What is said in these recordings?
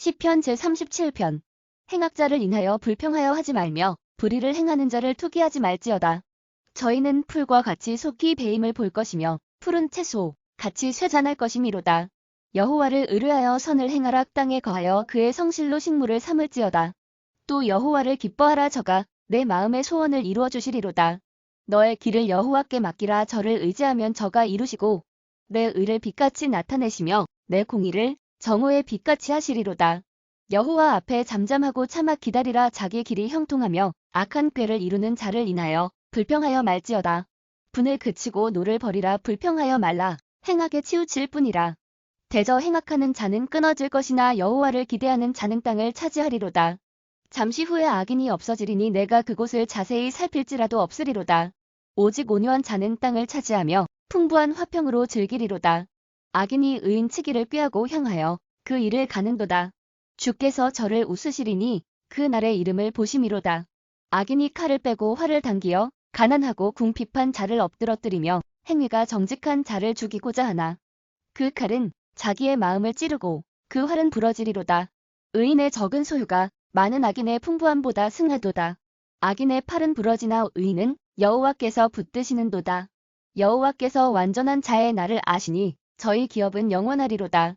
시편 제37편 행악자를 인하여 불평하여 하지 말며 불의를 행하는 자를 투기하지 말지어다. 저희는 풀과 같이 속히 배임을 볼 것이며 푸른 채소 같이 쇠잔할 것이미로다. 여호와를 의뢰하여 선을 행하라 땅에 거하여 그의 성실로 식물을 삼을지어다. 또 여호와를 기뻐하라 저가 내 마음의 소원을 이루어 주시리로다. 너의 길을 여호와께 맡기라 저를 의지하면 저가 이루시고 내 의를 빛같이 나타내시며 내 공의를 정오의 빛같이 하시리로다. 여호와 앞에 잠잠하고 참아 기다리라 자기 길이 형통하며 악한 꾀를 이루는 자를 인하여 불평하여 말지어다. 분을 그치고 노를 버리라 불평하여 말라 행악에 치우칠 뿐이라. 대저 행악하는 자는 끊어질 것이나 여호와를 기대하는 자는 땅을 차지하리로다. 잠시 후에 악인이 없어지리니 내가 그곳을 자세히 살필지라도 없으리로다. 오직 온유한 자는 땅을 차지하며 풍부한 화평으로 즐기리로다. 악인이 의인 치기를 꾀하고 향하여 그 일을 가는도다. 주께서 저를 웃으시리니 그 날의 이름을 보심이로다. 악인이 칼을 빼고 활을 당기어 가난하고 궁핍한 자를 엎드러뜨리며 행위가 정직한 자를 죽이고자 하나. 그 칼은 자기의 마음을 찌르고 그 활은 부러지리로다. 의인의 적은 소유가 많은 악인의 풍부함보다 승하도다. 악인의 팔은 부러지나 의인은 여호와께서 붙드시는도다. 여호와께서 완전한 자의 날을 아시니 저희 기업은 영원하리로다.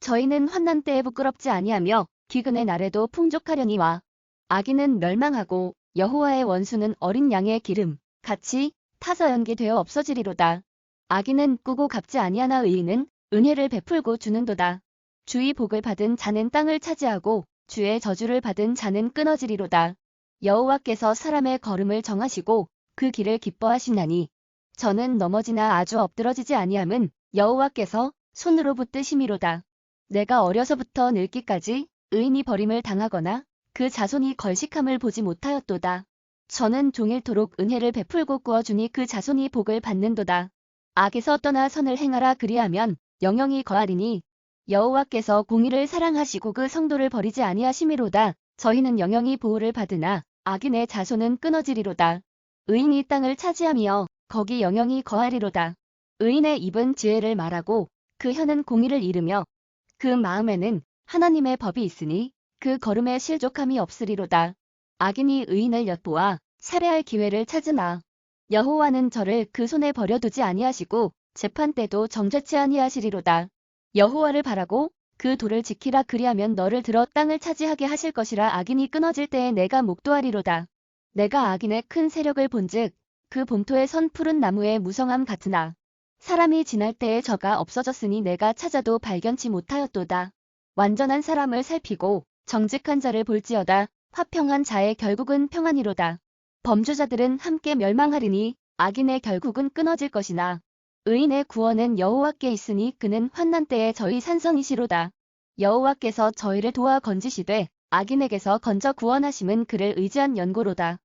저희는 환난 때에 부끄럽지 아니하며 기근의 날에도 풍족하려니와 악인은 멸망하고 여호와의 원수는 어린 양의 기름 같이 타서 연기되어 없어지리로다. 악인은 꾸고 갚지 아니하나 의인은 은혜를 베풀고 주는도다. 주의 복을 받은 자는 땅을 차지하고 주의 저주를 받은 자는 끊어지리로다. 여호와께서 사람의 걸음을 정하시고 그 길을 기뻐하시나니 저는 넘어지나 아주 엎드러지지 아니함은 여호와께서 손으로 붙드심이로다. 내가 어려서부터 늙기까지 의인이 버림을 당하거나 그 자손이 걸식함을 보지 못하였도다. 저는 종일토록 은혜를 베풀고 구워주니 그 자손이 복을 받는도다. 악에서 떠나 선을 행하라 그리하면 영영이 거하리니 여호와께서 공의를 사랑하시고 그 성도를 버리지 아니하심이로다. 저희는 영영이 보호를 받으나 악인의 자손은 끊어지리로다. 의인이 땅을 차지하며 거기 영영이 거하리로다. 의인의 입은 지혜를 말하고 그 혀는 공의를 이르며 그 마음에는 하나님의 법이 있으니 그 걸음에 실족함이 없으리로다. 악인이 의인을 엿보아 살해할 기회를 찾으나 여호와는 저를 그 손에 버려두지 아니하시고 재판 때도 정죄치 아니하시리로다. 여호와를 바라고 그 도를 지키라 그리하면 너를 들어 땅을 차지하게 하실 것이라 악인이 끊어질 때에 내가 목도하리로다. 내가 악인의 큰 세력을 본즉 그 봄토에 선 푸른 나무의 무성함 같으나 사람이 지날 때에 저가 없어졌으니 내가 찾아도 발견치 못하였도다. 완전한 사람을 살피고 정직한 자를 볼지어다 화평한 자의 결국은 평안이로다. 범죄자들은 함께 멸망하리니 악인의 결국은 끊어질 것이나 의인의 구원은 여호와께 있으니 그는 환난 때에 저희 산성이시로다. 여호와께서 저희를 도와 건지시되 악인에게서 건져 구원하심은 그를 의지한 연고로다.